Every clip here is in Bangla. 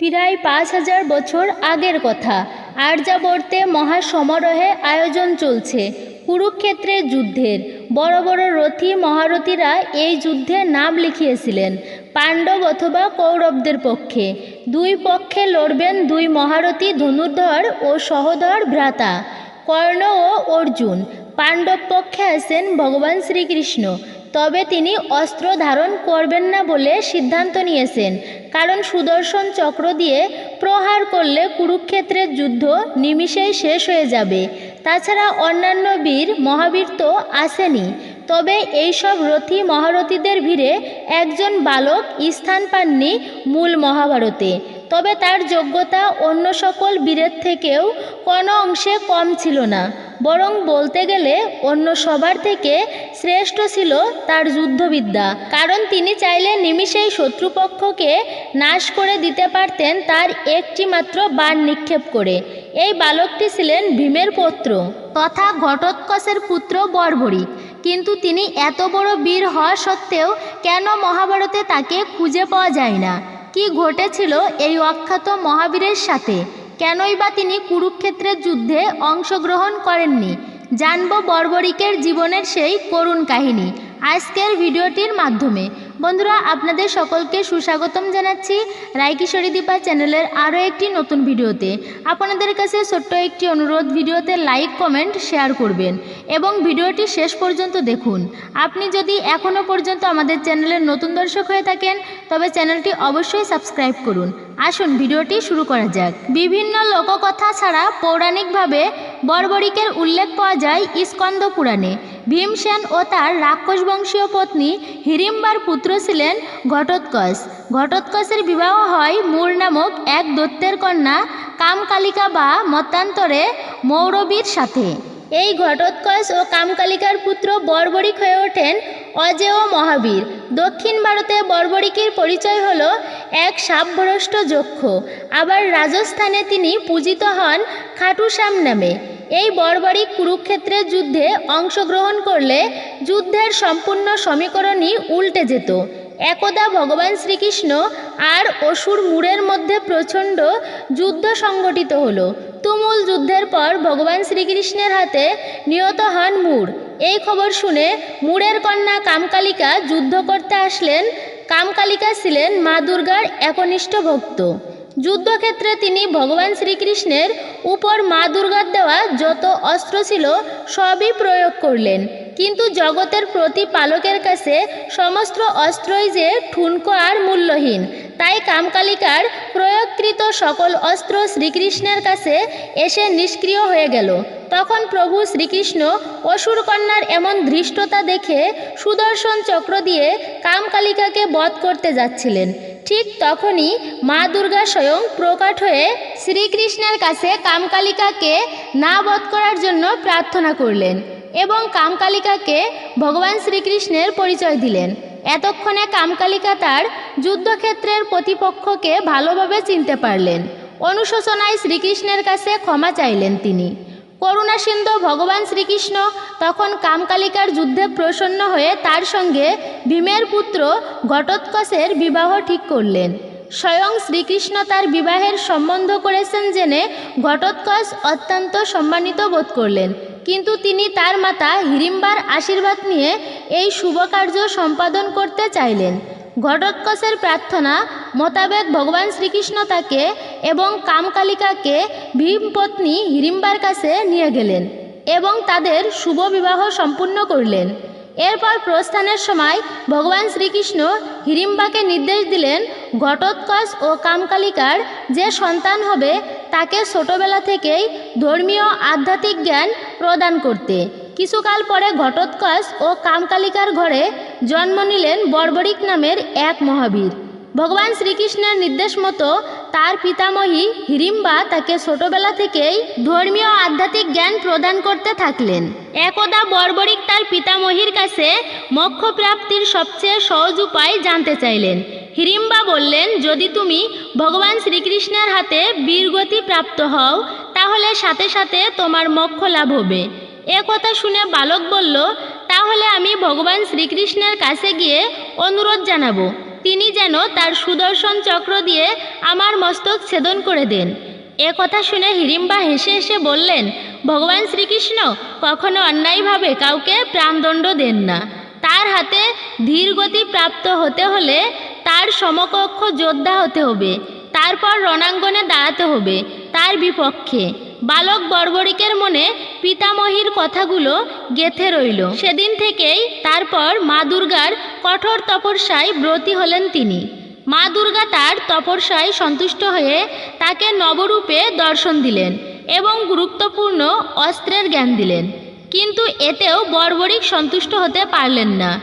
প্রায় পাঁচ হাজার বছর আগের কথা। আর্যাবর্তে মহাসমারোহে আয়োজন চলছে কুরুক্ষেত্রের যুদ্ধের। বড় বড় রথী মহারথীরা এই যুদ্ধে নাম লিখিয়েছিলেন, পাণ্ডব অথবা কৌরবদের পক্ষে। দুই পক্ষে লড়বেন দুই মহারথী ধনুর্ধর ও সহোদর ভ্রাতা, কর্ণ ও অর্জুন। পাণ্ডব পক্ষে আছেন ভগবান শ্রীকৃষ্ণ। তবে তিনি অস্ত্র ধারণ করবেন না বলে সিদ্ধান্ত নিয়েছেন। কারণ সুদর্শন চক্র দিয়ে প্রহার করলে কুরুক্ষেত্রের যুদ্ধ নিমিষেই শেষ হয়ে যাবে। তাছাড়া অন্যান্য বীর, মহাবীর তো আসেনি। তবে এইসব রথী মহারথীদের ভিড়ে একজন বালক স্থান পাননি মূল মহাভারতে। তবে তার যোগ্যতা অন্য সকল বীরের থেকেও কোনো অংশে কম ছিল না। বরং বলতে গেলে অন্য সবার থেকে শ্রেষ্ঠ ছিল তার যুদ্ধবিদ্যা। কারণ তিনি চাইলে নিমিষেই শত্রুপক্ষকে নাশ করে দিতে পারতেন তার একটি মাত্র বাণ নিক্ষেপ করে। এই বালকটি ছিলেন ভীমের পুত্র। তথা ঘটোৎকচের পুত্র বর্বরিক কিন্তু তিনি এত বড় বীর হওয়া সত্ত্বেও কেন মহাভারতে তাকে খুঁজে পাওয়া যায় না? কি ঘটেছিল এই অখ্যাত মহাবীরের সাথে? কেনই বা তিনি কুরুক্ষেত্রের যুদ্ধে অংশগ্রহণ করেননি? জানব বর্বরিকের জীবনের সেই করুণ কাহিনী। আজকের ভিডিওটির মাধ্যমে বন্ধুরা, আপনাদের সকলকে সুস্বাগতম জানাচ্ছি রায়কিশোরী দীপা চ্যানেলের আরও একটি নতুন ভিডিওতে। আপনাদের কাছে ছোট্ট একটি অনুরোধ, ভিডিওতে লাইক, কমেন্ট, শেয়ার করবেন এবং ভিডিওটি শেষ পর্যন্ত দেখুন। আপনি যদি এখনও পর্যন্ত আমাদের চ্যানেলের নতুন দর্শক হয়ে থাকেন, তবে চ্যানেলটি অবশ্যই সাবস্ক্রাইব করুন। আসুন, ভিডিওটি শুরু করা যাক। বিভিন্ন লোককথা ছাড়া পৌরাণিকভাবে বর্বরিকের উল্লেখ পাওয়া যায় স্কন্দ পুরাণে। ভীমসেন ও তার রাক্ষস বংশীয় পত্নী হিড়িম্বার পুত্র ছিলেন ঘটোৎকচ। ঘটোৎকচের বিবাহ হয় মূর নামক এক দত্তের কন্যা কামকালিকা বা মতান্তরে মৌরবীর সাথে। এই ঘটোৎকচ ও কামকালিকার পুত্র বর্বরিক হয়ে ওঠেন অজেয় মহাবীর। দক্ষিণ ভারতে বর্বরিকের পরিচয় হল এক সাপভ্রষ্ট যক্ষ। আবার রাজস্থানে তিনি পূজিত হন খাটুশ্যাম নামে। এই বর্বরিক কুরুক্ষেত্রের যুদ্ধে অংশগ্রহণ করলে যুদ্ধের সম্পূর্ণ সমীকরণই উল্টে যেত। একদা ভগবান শ্রীকৃষ্ণ আর অসুর মুড়ের মধ্যে প্রচণ্ড যুদ্ধ সংগঠিত হলো। তুমুল যুদ্ধের পর ভগবান শ্রীকৃষ্ণের হাতে নিহত হন মুড়। এই খবর শুনে মুড়ের কন্যা কামকালিকা যুদ্ধ করতে আসলেন। কামকালিকা ছিলেন মা দুর্গার একনিষ্ঠ ভক্ত। যুদ্ধক্ষেত্রে তিনি ভগবান শ্রীকৃষ্ণের উপর মা দুর্গার দেওয়া যত অস্ত্র ছিল সবই প্রয়োগ করলেন। কিন্তু জগতের প্রতিপালকের কাছে সমস্ত অস্ত্রই যে ঠুনকো আর মূল্যহীন, তাই কামকালিকার প্রয়োগকৃত সকল অস্ত্র শ্রীকৃষ্ণের কাছে এসে নিষ্ক্রিয় হয়ে গেল। তখন প্রভু শ্রীকৃষ্ণ অসুর কন্যার এমন ধৃষ্টতা দেখে সুদর্শন চক্র দিয়ে কামকালিকাকে বধ করতে যাচ্ছিলেন। ঠিক তখনই মা দুর্গা স্বয়ং প্রকাট হয়ে শ্রীকৃষ্ণের কাছে কামকালিকাকে না বধ করার জন্য প্রার্থনা করলেন এবং কামকালিকাকে ভগবান শ্রীকৃষ্ণের পরিচয় দিলেন। এতক্ষণে কামকালিকা তার যুদ্ধক্ষেত্রের প্রতিপক্ষকে ভালোভাবে চিনতে পারলেন। অনুশোচনায় শ্রীকৃষ্ণের কাছে ক্ষমা চাইলেন তিনি। করুণাসিন্ধু ভগবান শ্রীকৃষ্ণ তখন কামকালিকার যুদ্ধে প্রসন্ন হয়ে তার সঙ্গে ভীমের পুত্র ঘটোৎকচের বিবাহ ঠিক করলেন। স্বয়ং শ্রীকৃষ্ণ তার বিবাহের সম্বন্ধ করেছেন জেনে ঘটোৎকচ অত্যন্ত সম্মানিত বোধ করলেন। কিন্তু তিনি তার মাতা হিড়িম্বার আশীর্বাদ নিয়ে এই শুভ কার্য সম্পাদন করতে চাইলেন। ঘটোৎকচের প্রার্থনা মোতাবেক ভগবান শ্রীকৃষ্ণ তাকে এবং কামকালিকাকে ভীমপত্নী হিড়িম্বার কাছে নিয়ে গেলেন এবং তাদের শুভ বিবাহ সম্পূর্ণ করলেন। এরপর প্রস্থানের সময় ভগবান শ্রীকৃষ্ণ হিড়িম্বাকে নির্দেশ দিলেন ঘটোৎকচ ও কামকালিকার যে সন্তান হবে তাকে ছোটবেলা থেকেই ধর্মীয় আধ্যাত্মিক জ্ঞান প্রদান করতে। কিছুকাল পরে ঘটোৎকচ ও কামকালিকার ঘরে জন্ম নিলেন বর্বরিক নামের এক মহাবীর। ভগবান শ্রীকৃষ্ণের নির্দেশ মতো তার পিতামহী হিড়িম্বা তাকে ছোটবেলা থেকেই ধর্মীয় আধ্যাত্মিক জ্ঞান প্রদান করতে থাকলেন। একদা বর্বরিক তার পিতামহীর কাছে মোক্ষ প্রাপ্তির সবচেয়ে সহজ উপায় জানতে চাইলেন। হিড়িম্বা বললেন, যদি তুমি ভগবান শ্রীকৃষ্ণের হাতে বীরগতি প্রাপ্ত হও, তাহলে সাথে সাথে তোমার মোক্ষ লাভ হবে। এ কথা শুনে বালক বলল, তাহলে আমি ভগবান শ্রীকৃষ্ণের কাছে গিয়ে অনুরোধ জানাব। তিনি যেন তার সুদর্শন চক্র দিয়ে আমার মস্তক ছেদন করে দেন। এ কথা শুনে হিড়িম্বা হেসে হেসে বললেন, ভগবান শ্রীকৃষ্ণ, কখনো অন্যায়ভাবে কাউকে প্রাণদণ্ড দেন না। তার হাতে ধীর গতি প্রাপ্ত হতে হলে তার সমকক্ষ যোদ্ধা হতে হবে। তারপর রণাঙ্গনে দাঁড়াতে হবে। তার বিপক্ষে বালক বর্বরিকের মনে পিতামহীর কথাগুলো গেথে রইল। সেদিন থেকেই তারপর মা দুর্গার কঠোর তপস্যায় ব্রতী হলেন তিনি। মা দুর্গা তার তপস্যায় সন্তুষ্ট হয়ে তাকে নবরূপে দর্শন দিলেন এবং গুরুত্বপূর্ণ অস্ত্রের জ্ঞান দিলেন। কিন্তু এতেও বর্বরিক সন্তুষ্ট হতে পারলেন না।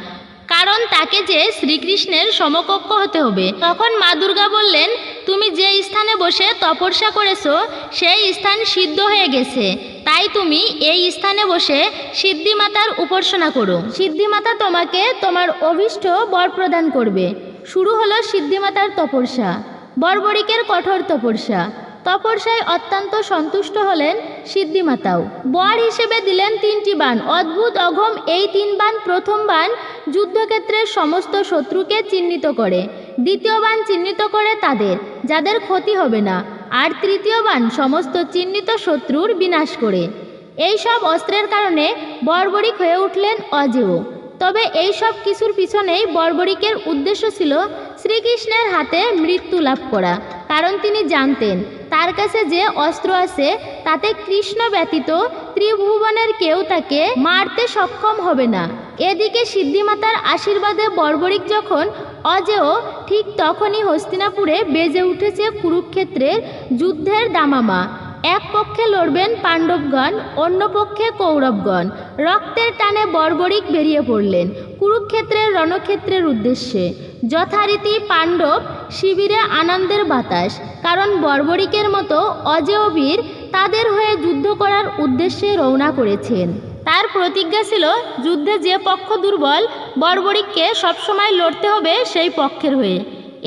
কারণ তাকে যে শ্রীকৃষ্ণের সমকক্ষ হতে হবে। তখন মা দুর্গা বললেন, তুমি যে স্থানে বসে তপস্যা করেছ, সেই স্থান সিদ্ধ হয়ে গেছে। তাই তুমি এই স্থানে বসে সিদ্ধিমাতার উপাসনা করো। সিদ্ধিমাতা তোমাকে তোমার অভীষ্ট বর প্রদান করবে। শুরু হলো সিদ্ধিমাতার তপস্যা, বর্বরিকের কঠোর তপস্যা। তপস্যায় অত্যন্ত সন্তুষ্ট হলেন সিদ্ধিমাতাও। বর হিসেবে দিলেন তিনটি বাণ অদ্ভুত অঘম এই তিন বান প্রথম বাণ যুদ্ধক্ষেত্রের সমস্ত শত্রুকে চিহ্নিত করে। দ্বিতীয় বাণ চিহ্নিত করে তাদের, যাদের ক্ষতি হবে না। আর তৃতীয় বাণ সমস্ত চিহ্নিত শত্রুর বিনাশ করে। এই সব অস্ত্রের কারণে বর্বরিক হয়ে উঠলেন অজেয়। তবে এই সব কিছুর পিছনেই বর্বরিকের উদ্দেশ্য ছিল শ্রীকৃষ্ণের হাতে মৃত্যু লাভ করা। কারণ তিনি জানতেন তার কাছে যে অস্ত্র আছে, তাতে কৃষ্ণ ব্যতীত ত্রিভুবনের কেউ তাকে মারতে সক্ষম হবে না। এদিকে সিদ্ধিমাতার আশীর্বাদে বর্বরিক যখন অজেয়, ঠিক তখনই হস্তিনাপুরে বেজে উঠেছে কুরুক্ষেত্রের যুদ্ধের দামামা। এক পক্ষে লড়বেন পাণ্ডবগণ, অন্য পক্ষে কৌরবগণ। রক্তের টানে বর্বরিক বেরিয়ে পড়লেন, কুরুক্ষেত্রের রণক্ষেত্রের উদ্দেশ্যে। যথারীতি পাণ্ডব শিবিরে আনন্দের বাতাস, কারণ বর্বরিকের মতো অজেয় বীর তাদের হয়ে যুদ্ধ করার উদ্দেশ্যে রওনা করেছেন। তার প্রতিজ্ঞা ছিল, যুদ্ধে যে পক্ষ দুর্বল, বর্বরিককে সবসময় লড়তে হবে সেই পক্ষের হয়ে।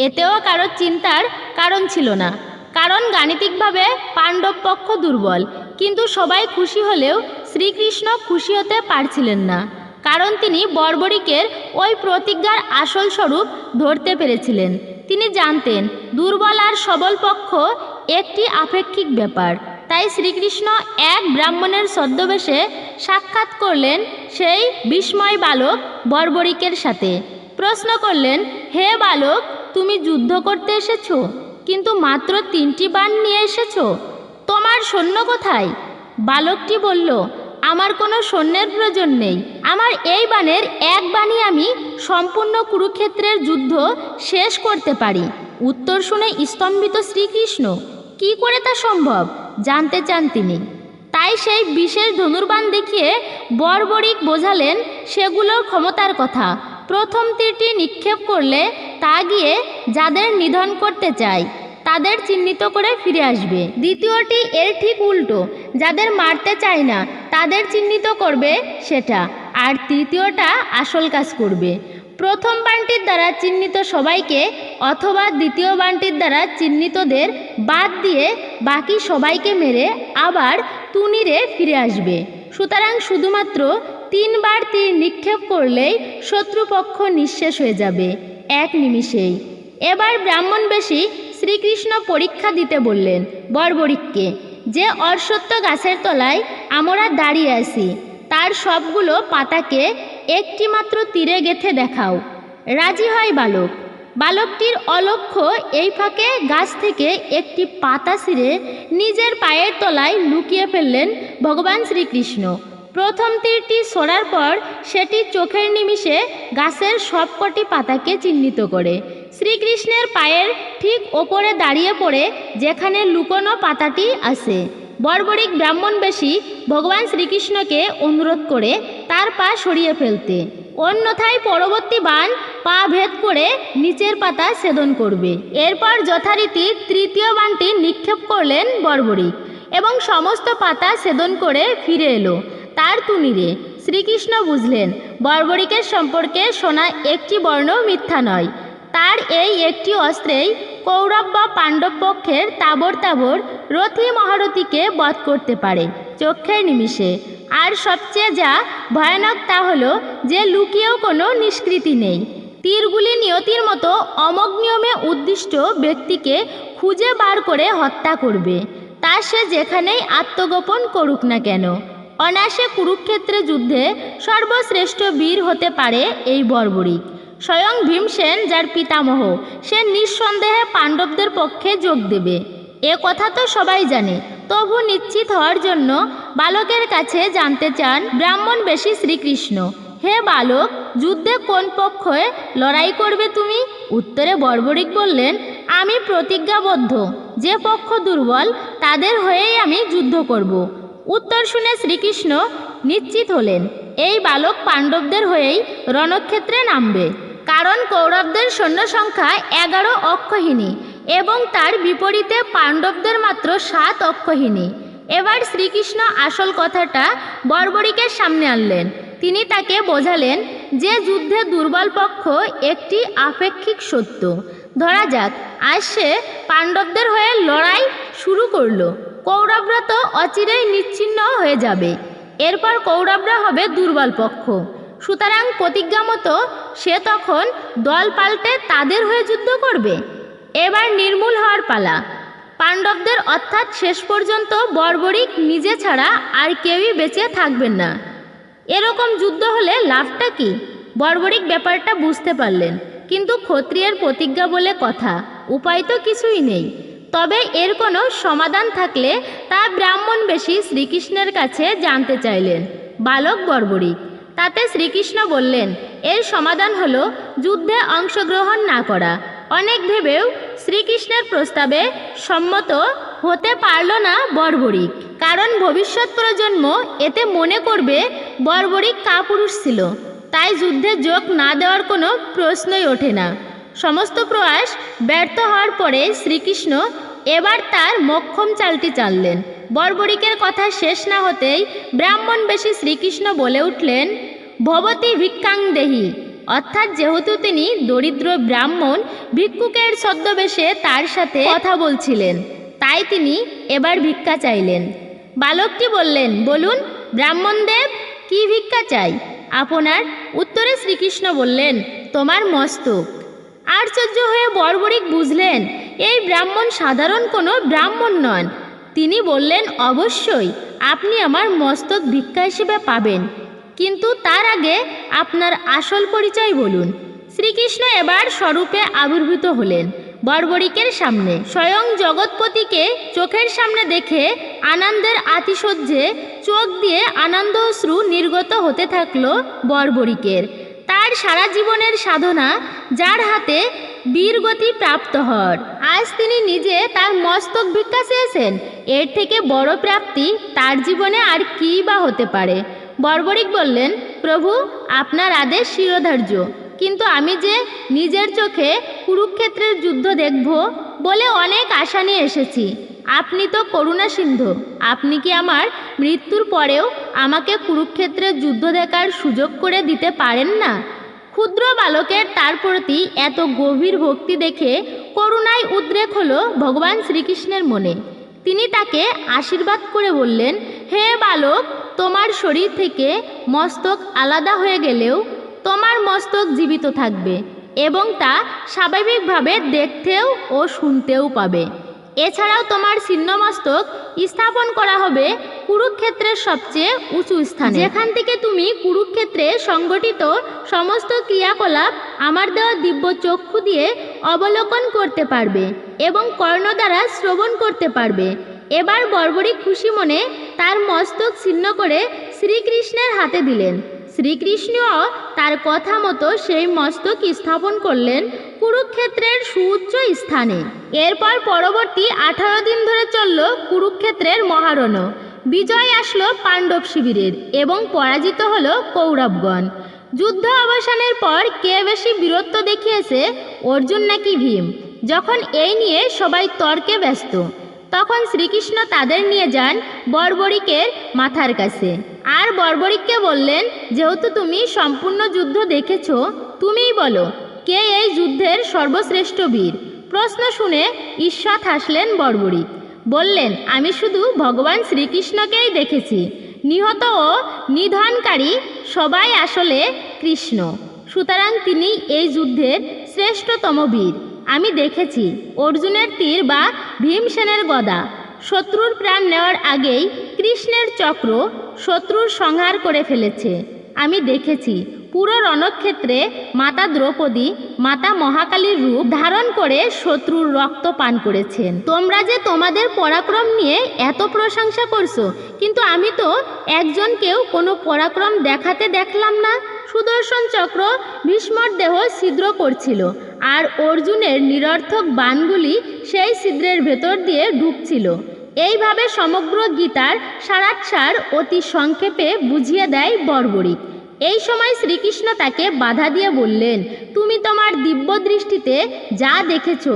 এতেও কারোর চিন্তার কারণ ছিল না। কারণ গাণিতিকভাবে পাণ্ডব পক্ষ দুর্বল, কিন্তু সবাই খুশি হলেও শ্রীকৃষ্ণ খুশি হতে পারছিলেন না, কারণ তিনি বর্বরিকের ওই প্রতিজ্ঞার আসল স্বরূপ ধরতে পেরেছিলেন। তিনি জানতেন, দুর্বল আর সবল পক্ষ একটি আপেক্ষিক ব্যাপার, তাই শ্রীকৃষ্ণ এক ব্রাহ্মণের ছদ্মবেশে সাক্ষাৎ করলেন সেই বিস্ময় বালক বর্বরিকের সাথে। প্রশ্ন করলেন, হে বালক, তুমি যুদ্ধ করতে এসেছ? কিন্তু মাত্র তিনটি বাণ নিয়ে এসেছ? তোমার সৈন্য কোথায়? বালকটি বলল, আমার কোনো সৈন্যের প্রয়োজন নেই। আমার এই বাণের এক বাণই আমি সম্পূর্ণ কুরুক্ষেত্রের যুদ্ধ শেষ করতে পারি। উত্তর শুনে স্তম্ভিত শ্রীকৃষ্ণ, কি করে তা সম্ভব? জানতে চান তিনি। তাই সেই বিশেষ ধনুর্বাণ দেখিয়ে বর্বরিক বোঝালেন সেগুলোর ক্ষমতার কথা। প্রথম তীরটি নিক্ষেপ করলে তা গিয়ে যাদের নিধন করতে চায়, তাদের চিহ্নিত করে ফিরে আসবে। দ্বিতীয়টি এর ঠিক উল্টো, যাদের মারতে চায় না, তাদের চিহ্নিত করবে সেটা। আর তৃতীয়টা আসল কাজ করবে। প্রথম বানটির দ্বারা চিহ্নিত সবাইকে অথবা দ্বিতীয় বানটির দ্বারা চিহ্নিতদের বাদ দিয়ে বাকি সবাইকে মেরে আবার তুনিরে ফিরে আসবে। সুতরাং শুধুমাত্র তিনবার তীর নিক্ষেপ করলেই শত্রুপক্ষ নিঃশেষ হয়ে যাবে, এক নিমিষেই। এবার ব্রাহ্মণবেশী শ্রীকৃষ্ণ পরীক্ষা দিতে বললেন, বর্বরিককে, যে অশ্বত্থ গাছের তলায় আমরা দাঁড়িয়ে আছি, তার সবগুলো পাতাকে একটি মাত্র তীরে গেথে দেখাও। রাজি হয় বালক। বালকটির অলক্ষ্য এই ফাঁকে গাছ থেকে একটি পাতা ছিঁড়ে নিজের পায়ের তলায় লুকিয়ে ফেললেন ভগবান শ্রীকৃষ্ণ। প্রথম তীরটি সরার পর সেটি চোখের নিমিষে গাছের সবকটি পাতাকে চিহ্নিত করে। শ্রীকৃষ্ণের পায়ের ঠিক ওপরে দাঁড়িয়ে পড়ে যেখানে লুকোনো পাতাটি আছে। বর্বরিক ব্রাহ্মণবেশী ভগবান শ্রীকৃষ্ণকে অনুরোধ করে তার পা সরিয়ে ফেলতে। অন্যথায় পরবর্তী বান পা ভেদ করে নিচের পাতা ছেদন করবে। এরপর যথারীতি তৃতীয় বানটি নিক্ষেপ করলেন বর্বরিক এবং সমস্ত পাতা ছেদন করে ফিরে এলো। তার তুনিরে শ্রীকৃষ্ণ বুঝলেন বর্বরিকের সম্পর্কে শোনা একটি বর্ণ মিথ্যা নয়। তার এই একটি অস্ত্রেই কৌরব বা পাণ্ডব পক্ষের তাবর তাবর রথী মহারথীকে বধ করতে পারে চক্ষের নিমিষে। আর সবচেয়ে যা ভয়ানক তা হলো যে লুকিয়েও কোনো নিষ্কৃতি নেই। তীরগুলি নিয়তির মতো অমোঘ নিয়মে উদ্দিষ্ট ব্যক্তিকে খুঁজে বার করে হত্যা করবে। তা সে যেখানেই আত্মগোপন করুক না কেন। অনায়াসে কুরুক্ষেত্রে যুদ্ধে সর্বশ্রেষ্ঠ বীর হতে পারে এই বর্বরিক স্বয়ং ভীমসেন যার পিতামহ, সে নিঃসন্দেহে পাণ্ডবদের পক্ষে যোগ দেবে। এ কথা তো সবাই জানে, তবু নিশ্চিত হওয়ার জন্য বালকের কাছে জানতে চান ব্রাহ্মণ বেশি শ্রীকৃষ্ণ। হে বালক, যুদ্ধে কোন পক্ষে লড়াই করবে তুমি? উত্তরে বর্বরিক বললেন, আমি প্রতিজ্ঞাবদ্ধ। যে পক্ষ দুর্বল, তাদের হয়েই আমি যুদ্ধ করব। উত্তর শুনে শ্রীকৃষ্ণ নিশ্চিত হলেন। এই বালক পাণ্ডবদের হয়েই রণক্ষেত্রে নামবে। কারণ কৌরবদের সৈন্য সংখ্যা এগারো অক্ষহীনী এবং তার বিপরীতে পাণ্ডবদের মাত্র সাত অক্ষহীনী। এবার শ্রীকৃষ্ণ আসল কথাটা বর্বরিকের সামনে আনলেন। তিনি তাকে বোঝালেন যে যুদ্ধে দুর্বল পক্ষ একটি আপেক্ষিক সত্য। ধরা যাক, আজ সে পাণ্ডবদের হয়ে লড়াই শুরু করল। কৌরবরা তো অচিরেই নিচ্ছিন্ন হয়ে যাবে। এরপর কৌরবরা হবে দুর্বল পক্ষ। সুতরাং প্রতিজ্ঞা মতো সে তখন দল পাল্টে তাদের হয়ে যুদ্ধ করবে। এবার নির্মূল হওয়ার পালা। পাণ্ডবদের অর্থাৎ শেষ পর্যন্ত বর্বরিক নিজে ছাড়া আর কেউই বেঁচে থাকবেন না। এরকম যুদ্ধ হলে লাভটা কি? বর্বরিক ব্যাপারটা বুঝতে পারলেন। কিন্তু ক্ষত্রিয়ের প্রতিজ্ঞা বলে কথা, উপায় তো কিছুই নেই। তবে এর কোনো সমাধান থাকলে তা ব্রাহ্মণ বেশি শ্রীকৃষ্ণের কাছে জানতে চাইলেন। বালক বর্বরিক তাতে শ্রীকৃষ্ণ বললেন, এর সমাধান হল যুদ্ধে অংশগ্রহণ না করা। অনেক ভেবেও শ্রীকৃষ্ণের প্রস্তাবে সম্মত হতে পারল না বর্বরিক কারণ ভবিষ্যৎ প্রজন্ম এতে মনে করবে বর্বরিক কাপুরুষ ছিল। তাই যুদ্ধে যোগ না দেওয়ার কোনো প্রশ্নই ওঠে না। সমস্ত প্রয়াস ব্যর্থ হওয়ার পরে শ্রীকৃষ্ণ এবার তার মক্ষম চালটি চাললেন। বর্বরিকের কথা শেষ না হতেই ব্রাহ্মণ বেশি শ্রীকৃষ্ণ বলে উঠলেন, ভবতী ভিক্ষাং দেহি। অর্থাৎ যেহেতু তিনি দরিদ্র ব্রাহ্মণ, ভিক্ষুকের ছদ্মবেশে তার সাথে কথা বলছিলেন। তাই তিনি এবার ভিক্ষা চাইলেন। বালকটি বললেন, বলুন, ব্রাহ্মণদেব কি ভিক্ষা চাই? আপনার উত্তরে শ্রীকৃষ্ণ বললেন, তোমার মস্তক। আশ্চর্য হয়ে বর্বরিক বুঝলেন, এই ব্রাহ্মণ সাধারণ কোনো ব্রাহ্মণ নন। তিনি বললেন, অবশ্যই, আপনি আমার মস্তক ভিক্ষা হিসেবে পাবেন। কিন্তু তার আগে আপনার আসল পরিচয় বলুন। শ্রীকৃষ্ণ এবার স্বরূপে আবির্ভূত হলেন বর্বরিকের সামনে। স্বয়ং জগৎপতিকে চোখের সামনে দেখে আনন্দের আতিশয্যে চোখ দিয়ে আনন্দ অশ্রু নির্গত হতে থাকল বর্বরিকের। তার সারা জীবনের সাধনা যার হাতে বীরগতি প্রাপ্ত হর আজ তিনি নিজে তার মস্তক ভিক্ষা চেয়েছেন। এর থেকে বড় প্রাপ্তি তার জীবনে আর কী বা হতে পারে? বর্বরিক বললেন, প্রভু, আপনার আদেশ শিরোধার্য। কিন্তু আমি যে নিজের চোখে কুরুক্ষেত্রের যুদ্ধ দেখব বলে অনেক আশা নিয়ে এসেছি। আপনি তো করুণা সিন্ধু। আপনি কি আমার মৃত্যুর পরেও আমাকে কুরুক্ষেত্রের যুদ্ধ দেখার সুযোগ করে দিতে পারেন না? ক্ষুদ্র বালকের তার প্রতি এত গভীর ভক্তি দেখে করুণায় উদ্রেক হল ভগবান শ্রীকৃষ্ণের মনে। তিনি তাকে আশীর্বাদ করে বললেন, হে বালক, তোমার শরীর থেকে মস্তক আলাদা হয়ে গেলেও তোমার মস্তক জীবিত থাকবে এবং তা স্বাভাবিকভাবে দেখতেও ও শুনতেও পাবে। এছাড়াও তোমার ছিন্নমস্তক স্থাপন করা হবে কুরুক্ষেত্রের সবচেয়ে উঁচু স্থানে। যেখান থেকে তুমি কুরুক্ষেত্রে সংগঠিত সমস্ত ক্রিয়াকলাপ আমার দেওয়া দিব্য চক্ষু দিয়ে অবলোকন করতে পারবে এবং কর্ণ দ্বারা শ্রবণ করতে পারবে। এবার বর্বরিক খুশি মনে তার মস্তক ছিন্ন করে শ্রীকৃষ্ণের হাতে দিলেন। শ্রীকৃষ্ণও তার কথা মতো সেই মস্তক স্থাপন করলেন কুরুক্ষেত্রের সুউচ্চ স্থানে। এরপর পরবর্তী আঠারো দিন ধরে চলল কুরুক্ষেত্রের মহারণ। বিজয় আসলো পাণ্ডব শিবিরের এবং পরাজিত হল কৌরবগণ। যুদ্ধ অবসানের পর কে বেশি বীরত্ব দেখিয়েছে অর্জুন নাকি ভীম? যখন এই নিয়ে সবাই তর্কে ব্যস্ত, তখন শ্রীকৃষ্ণ তাদের নিয়ে যান বর্বরিকের মাথার কাছে। আর বর্বরিককে বললেন, যেহেতু তুমি সম্পূর্ণ যুদ্ধ দেখেছ, তুমিই বলো কে এই যুদ্ধের সর্বশ্রেষ্ঠ বীর? প্রশ্ন শুনে ঈশ্বর হাসলেন বর্বরিক বললেন, আমি শুধু ভগবান শ্রীকৃষ্ণকেই দেখেছি। নিহত ও নিধনকারী সবাই আসলে কৃষ্ণ। সুতরাং তিনি এই যুদ্ধের শ্রেষ্ঠতম বীর। আমি দেখেছি অর্জুনের তীর বা ভীমসেনের গদা। শত্রুর প্রাণ নেওয়ার আগেই কৃষ্ণের চক্র শত্রুর সংহার করে ফেলেছে। আমি দেখেছি পুরো রণক্ষেত্রে মাতা দ্রৌপদী, মাতা মহাকালীর রূপ ধারণ করে শত্রুর রক্ত পান করেছেন। তোমরা যে তোমাদের পরাক্রম নিয়ে এত প্রশংসা করছ, কিন্তু আমি তো একজনকেও কোনো পরাক্রম দেখাতে দেখলাম না। সুদর্শন চক্র ভীষ্মর দেহ ছিদ্র করছিল, আর অর্জুনের নিরর্থক বানগুলি সেই ছিদ্রের ভেতর দিয়ে ঢুকছিল এইভাবে সমগ্র গীতার সারাৎসার অতি সংক্ষেপে বুঝিয়ে দেয় বর্বরিক। এই সময় শ্রীকৃষ্ণ তাকে বাধা দিয়ে বললেন, তুমি তোমার দিব্য দৃষ্টিতে যা দেখেছ,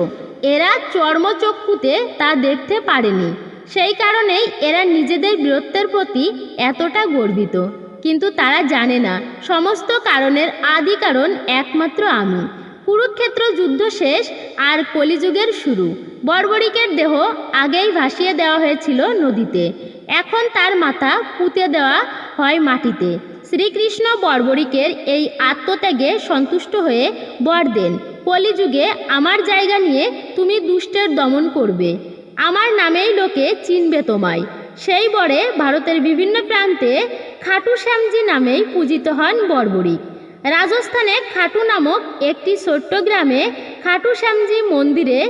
এরা চর্মচক্ষুতে তা দেখতে পারেনি। সেই কারণেই এরা নিজেদের বীরত্বের প্রতি এতটা গর্বিত। কিন্তু তারা জানে না, সমস্ত কারণের আদি কারণ একমাত্র আমি। কুরুক্ষেত্র যুদ্ধ শেষ আর কলিযুগের শুরু। বর্বরিকের দেহ আগেই ভাসিয়ে দেওয়া হয়েছিল নদীতে। এখন তার মাথা পুঁতে দেওয়া হয় মাটিতে। শ্রীকৃষ্ণ বর্বরিকের এই আত্মত্যাগে সন্তুষ্ট হয়ে বর দেন। কলিযুগে আমার জায়গা নিয়ে তুমি দুষ্টের দমন করবে। আমার নামেই লোকে চিনবে তোমায়। সেই বরে ভারতের বিভিন্ন প্রান্তে খাটু শ্যামজি নামেই পূজিত হন বর্বরিক। রাজস্থানে খাটু নামক একটি ছোট্ট গ্রামে খাটু শ্যামজি মন্দিরে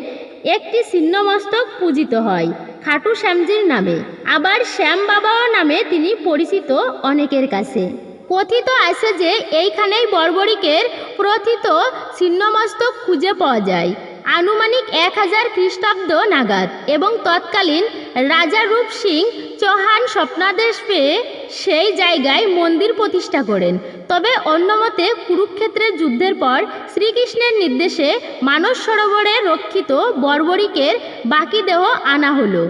একটি ছিন্নমস্তক পূজিত হয় খাটু শ্যামজির নামে। আবার শ্যাম বাবাও নামে তিনি পরিচিত অনেকের কাছে। কথিত আছে যে এইখানেই বর্বরিকের প্রথিত ছিন্নমস্তক খুঁজে পাওয়া যায়। আনুমানিক এক হাজার খ্রিস্টাব্দ নাগাদ এবং তৎকালীন রাজা রূপ সিং চৌহান স্বপ্নাদেশ পেয়ে সেই জায়গায় মন্দির প্রতিষ্ঠা করেন। তবে অন্যমতে কুরুক্ষেত্রের যুদ্ধের পর শ্রীকৃষ্ণের নির্দেশে মানস সরোবরে রক্ষিত বর্বরিকের বাকি দেহ আনা হলো।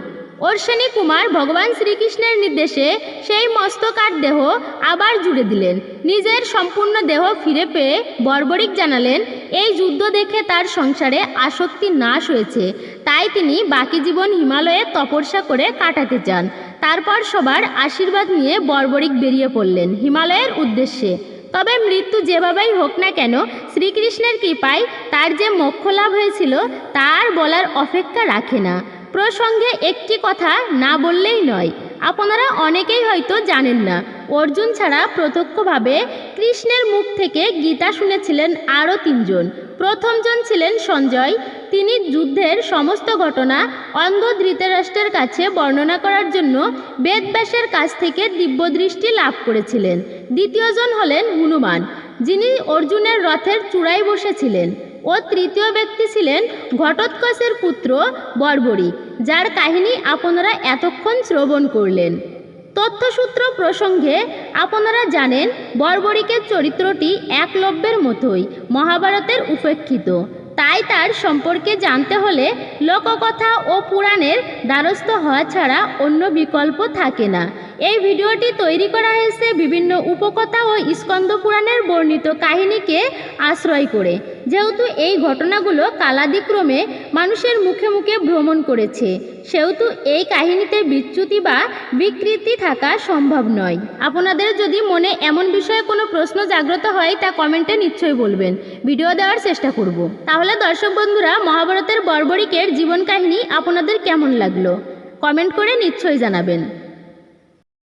অর্শনী কুমার ভগবান শ্রীকৃষ্ণের নির্দেশে সেই মস্তকার দেহ আবার জুড়ে দিলেন। নিজের সম্পূর্ণ দেহ ফিরে পেয়ে বর্বরিক জানালেন, এই যুদ্ধ দেখে তার সংসারে আসক্তি নাশ হয়েছে। তাই তিনি বাকি জীবন হিমালয়ে তপস্যা করে কাটাতে চান। তারপর সবার আশীর্বাদ নিয়ে বর্বরিক বেরিয়ে পড়লেন হিমালয়ের উদ্দেশ্যে। তবে মৃত্যু যেভাবেই হোক না কেন, শ্রীকৃষ্ণের কৃপায় তার যে মোক্ষ লাভ হয়েছিল, তার বলার অপেক্ষা রাখে না। প্রসঙ্গে একটি কথা না বললেই নয়। আপনারা অনেকেই হয়তো জানেন না, অর্জুন ছাড়া প্রত্যক্ষভাবে কৃষ্ণের মুখ থেকে গীতা শুনেছিলেন আরও তিনজন। প্রথমজন ছিলেন সঞ্জয়। তিনি যুদ্ধের সমস্ত ঘটনা অন্ধ ধৃতরাষ্ট্রের কাছে বর্ণনা করার জন্য বেদব্যাসের কাছ থেকে দিব্যদৃষ্টি লাভ করেছিলেন। দ্বিতীয়জন হলেন হনুমান। যিনি অর্জুনের রথের চূড়ায় বসেছিলেন। ও তৃতীয় ব্যক্তি ছিলেন ঘটোৎকচের পুত্র বর্বরিক যার কাহিনী আপনারা এতক্ষণ শ্রবণ করলেন। তথ্যসূত্র প্রসঙ্গে আপনারা জানেন বর্বরিকের চরিত্রটি একলব্যের মতোই মহাভারতের উপেক্ষিত। তাই তার সম্পর্কে জানতে হলে লোককথা ও পুরাণের দ্বারস্থ হওয়া ছাড়া অন্য বিকল্প থাকে না। এই ভিডিওটি তৈরি করা হয়েছে বিভিন্ন উপকথা ও স্কন্দ পুরাণের বর্ণিত কাহিনীকে আশ্রয় করে। যেহেতু এই ঘটনাগুলো কালাদিক্রমে মানুষের মুখে মুখে ভ্রমণ করেছে, সেহেতু এই কাহিনীতে বিচ্যুতি বা বিকৃতি থাকা সম্ভব নয়। আপনাদের যদি মনে এমন বিষয়ে কোনো প্রশ্ন জাগ্রত হয়, তা কমেন্টে নিশ্চয়ই বলবেন। ভিডিও দেওয়ার চেষ্টা করব। তাহলে দর্শক বন্ধুরা, মহাভারতের বর্বরিকের জীবন কাহিনী আপনাদের কেমন লাগল? কমেন্ট করে নিশ্চয়ই জানাবেন।